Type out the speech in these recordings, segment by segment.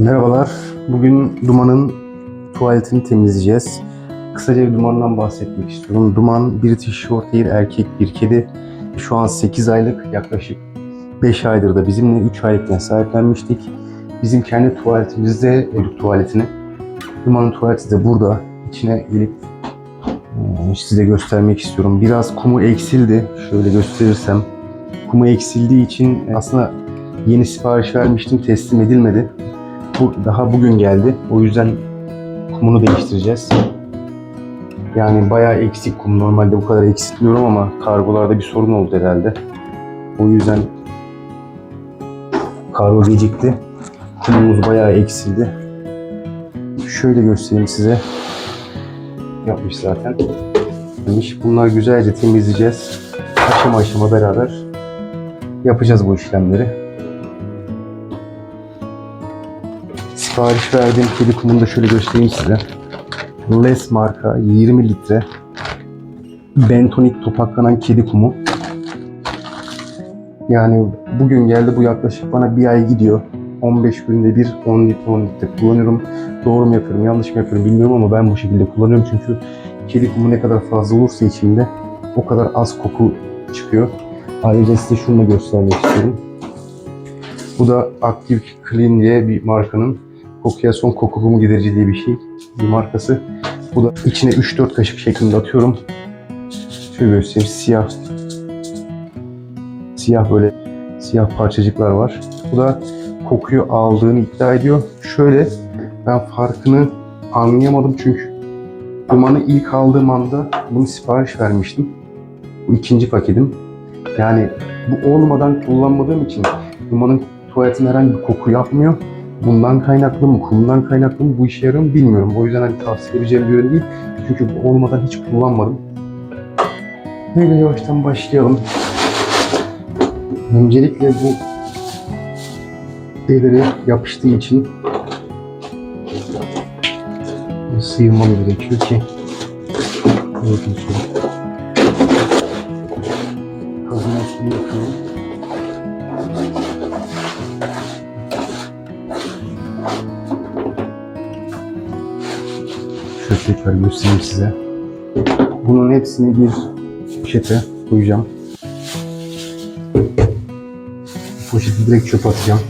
Merhabalar. Bugün Duman'ın tuvaletini temizleyeceğiz. Kısaca bir Duman'dan bahsetmek istiyorum. Duman British Shorthair erkek bir kedi. Şu an 8 aylık yaklaşık 5 aydır da bizimle 3 aylıkken sahiplenmiştik. Bizim kendi tuvaletimizde Elif tuvaletini. Duman'ın tuvaleti de burada. İçine gelip size göstermek istiyorum. Biraz kumu eksildi. Şöyle gösterirsem. Kumu eksildiği için aslında yeni sipariş vermiştim. Teslim edilmedi. Bu daha bugün geldi. O yüzden kumunu değiştireceğiz. Yani bayağı eksik kum. Normalde bu kadar eksiltmiyorum ama kargolarda bir sorun oldu herhalde. O yüzden kargo gecikti. Kumumuz bayağı eksildi. Şöyle göstereyim size. Yapmış zaten. Demiş. Bunlar güzelce temizleyeceğiz. Aşama aşama beraber yapacağız bu işlemleri. Sipariş verdiğim kedi kumunu da şöyle göstereyim size. Les marka 20 litre bentonik topaklanan kedi kumu. Yani bugün geldi bu yaklaşık bana bir ay gidiyor. 15 günde bir 10 litre 10 litre kullanıyorum. Doğru mu yapıyorum yanlış mı yapıyorum bilmiyorum ama ben bu şekilde kullanıyorum çünkü kedi kumu ne kadar fazla olursa içinde o kadar az koku çıkıyor. Ayrıca size şunu da göstermek istiyorum. Bu da Active Clean diye bir markanın kokuya son koku kumu giderici diye bir şey. Bir markası. Bu da içine 3-4 kaşık şeklinde atıyorum. Şöyle göstereyim. Siyah siyah böyle siyah parçacıklar var. Bu da kokuyu aldığını iddia ediyor. Şöyle ben farkını anlayamadım çünkü dumanı ilk aldığım anda bunu sipariş vermiştim. Bu ikinci paketim. Yani bu olmadan kullanmadığım için dumanın tuvaletin herhangi bir koku yapmıyor. Bundan kaynaklı mı, kumdan kaynaklı mı bu işe yarıyor mu bilmiyorum. O yüzden hani tavsiye edeceğim bir ürün değil. Çünkü olmadan hiç kullanmadım. Böyle yavaştan başlayalım. Öncelikle bu şeyleri yapıştığı için sıyırmam gerekiyor ki Bakın tekrar göstereyim size. Bunun hepsini bir poşete koyacağım. Poşeti direkt çöpe atacağım.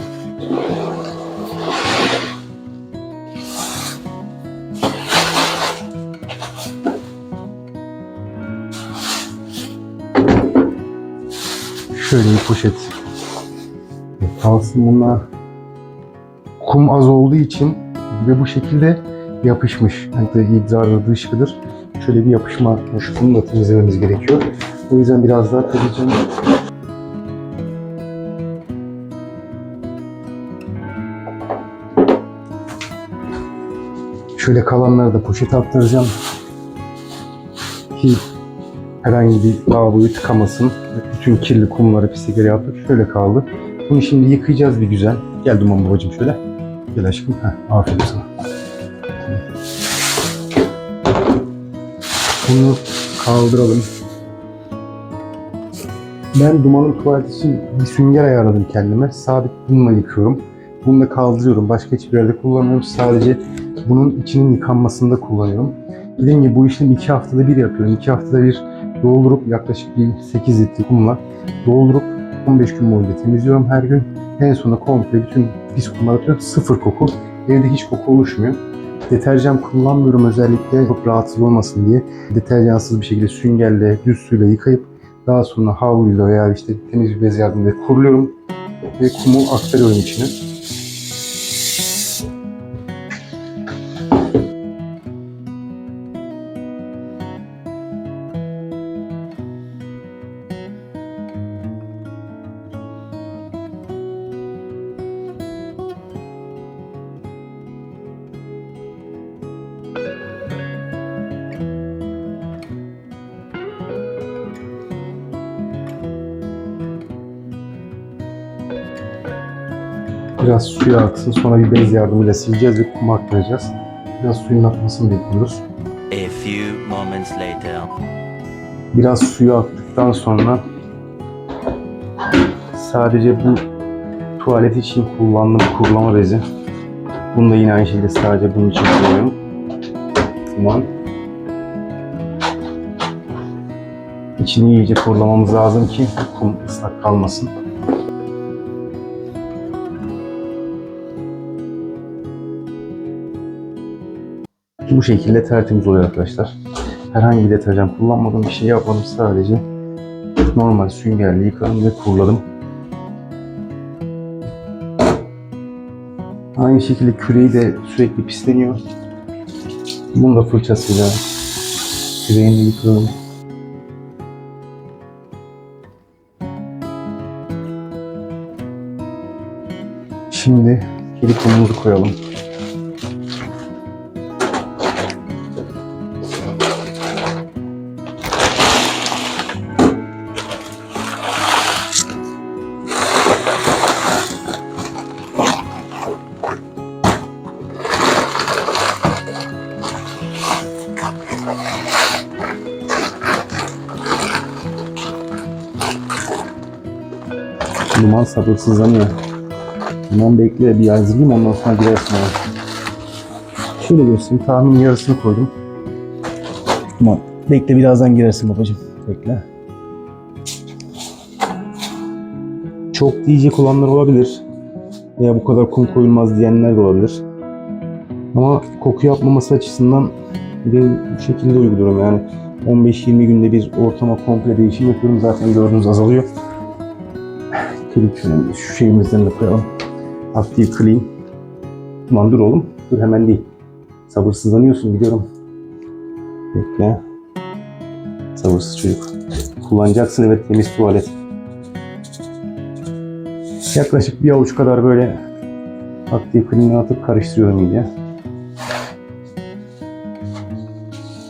Şöyle bir poşet kalsın bunlar. Kum az olduğu için ve bu şekilde yapışmış. Yani de idrarlı dışkıdır. Şöyle bir yapışma olmuş. Bunu da temizlememiz gerekiyor. O yüzden biraz daha temizleyeceğim. Şöyle kalanları da poşete aktaracağım. Ki herhangi bir lavaboyu tıkamasın. Bütün kirli kumları pislikleri yaptık. Şöyle kaldı. Bunu şimdi yıkayacağız bir güzel. Gel Duman babacığım şöyle. Gel aşkım. Heh, aferin sana. Bunu kaldıralım. Ben dumanın tuvaleti için bir sünger ayarladım kendime. Sabit bununla yıkıyorum. Bunu da kaldırıyorum. Başka hiçbir yerde kullanmıyorum. Sadece bunun içinin yıkanmasında kullanıyorum. Dediğim gibi bu işlemi iki haftada bir yapıyorum. İki haftada bir doldurup yaklaşık bir 8 litre kumla doldurup 15 gün boyunca temizliyorum her gün. En sonunda komple bütün pis kumları atıyorum. Sıfır koku. Evde hiç koku oluşmuyor. Deterjan kullanmıyorum özellikle çok rahatsız olmasın diye. Deterjansız bir şekilde süngerle, düz suyla yıkayıp daha sonra havluyla veya işte temiz bir bez yardımıyla kuruluyorum ve kumu aktarıyorum içine. Biraz suyu aksın sonra bir bez yardımıyla sileceğiz ve kumu aktaracağız. Biraz suyun akmasını bekliyoruz. A few moments later. Biraz suyu aktıktan sonra sadece bu tuvalet için kullandığım kurulama bezi Bunu da yine aynı şekilde sadece bunun için kullanıyorum. Duman. İçini iyice kurulamamız lazım ki kum ıslak kalmasın. Bu şekilde tertemiz oluyor arkadaşlar. Herhangi bir deterjan kullanmadım, bir şey yapmadım. Sadece normal süngerle yıkadım ve kuruladım. Aynı şekilde küreği de sürekli pisleniyor. Bunu da fırçasıyla küreğini yıkıyorum. Şimdi kedi kumumuzu koyalım. Duman sabırsızlanıyor. Duman bekle bir hazırlayayım ondan sonra girersin abi. Şöyle göstereyim tahmin yarısını koydum. Duman bekle birazdan girersin babacığım. Bekle. Çok diyecek olanlar olabilir. Veya bu kadar kum koyulmaz diyenler de olabilir. Ama koku yapmaması açısından ben bu şekilde uyguluyorum yani 15-20 günde bir ortama komple değişim yapıyorum zaten gördüğünüz azalıyor. Kilit şu şeyimizden de koyalım. Active Clean. Aman dur oğlum. Dur hemen değil. Sabırsızlanıyorsun biliyorum. Bekle. Sabırsız çocuk. Kullanacaksın evet temiz tuvalet. Yaklaşık bir avuç kadar böyle Active Clean'e atıp karıştırıyorum iyice.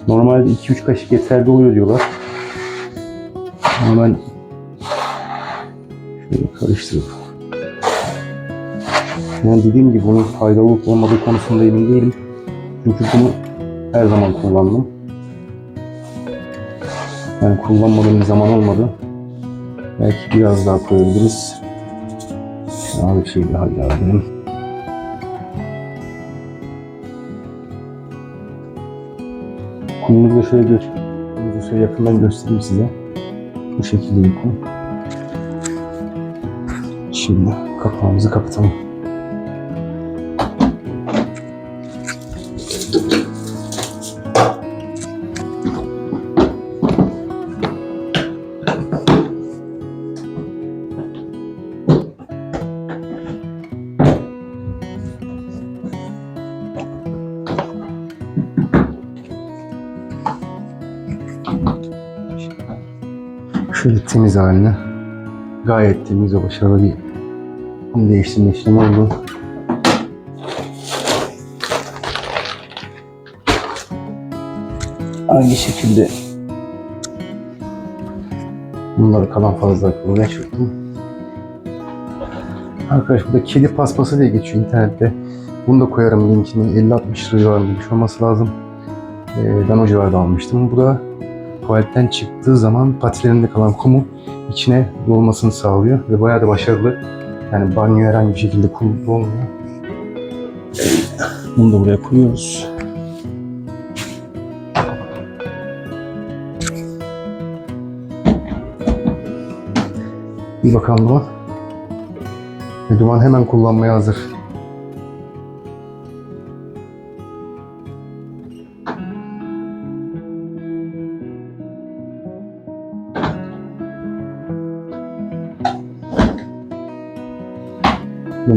Normalde 2-3 kaşık yeterli oluyor diyorlar. Ama ben karıştırıp yani dediğim gibi bunun faydalı olup olmadığı konusunda emin değilim. Çünkü bunu her zaman kullandım. Yani kullanmadığım bir zaman olmadı. Belki biraz daha koyabiliriz. Daha bir şey daha geldim. Kumumuzu da şöyle şöyle yakından göstereyim size. Bu şekilde bir kum. Şimdi kapağımızı kapatalım. Şöyle temiz haline. Gayet temiz ve başarılı bir kum değiştirme işlemi oldu. Aynı şekilde bunları kalan fazla kumuna çırptım. Arkadaş burada kedi paspası diye geçiyor internette. Bunu da koyarım linkini. 50-60 lira civarında bir şey olması lazım. Ee, ben o civarda almıştım. Bu da tuvaletten çıktığı zaman patilerinde kalan kumu içine dolmasını sağlıyor ve bayağı da başarılı. Yani banyo herhangi bir şekilde kum dolmuyor. Bunu da buraya koyuyoruz. Bir bakalım duman. Ve duman hemen kullanmaya hazır.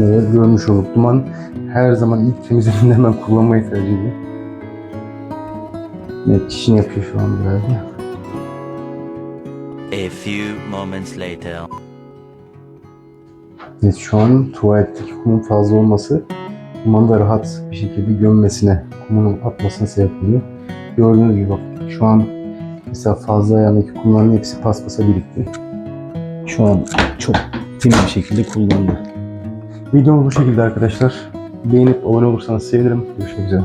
Da görmüş olduk. Duman her zaman ilk temizlediğinde hemen kullanmayı tercih ediyor. Evet çişini yapıyor şu an biraz da. A few moments later. Evet şu an tuvaletteki kumun fazla olması kumanı da rahat bir şekilde gömmesine, kumunu atmasına sebep oluyor. Gördüğünüz gibi bak şu an mesela fazla ayağındaki kumların hepsi paspasa birikti. Şu an çok temiz bir şekilde kullandı. Videomuz bu şekilde arkadaşlar. Beğenip abone olursanız sevinirim. Görüşmek üzere.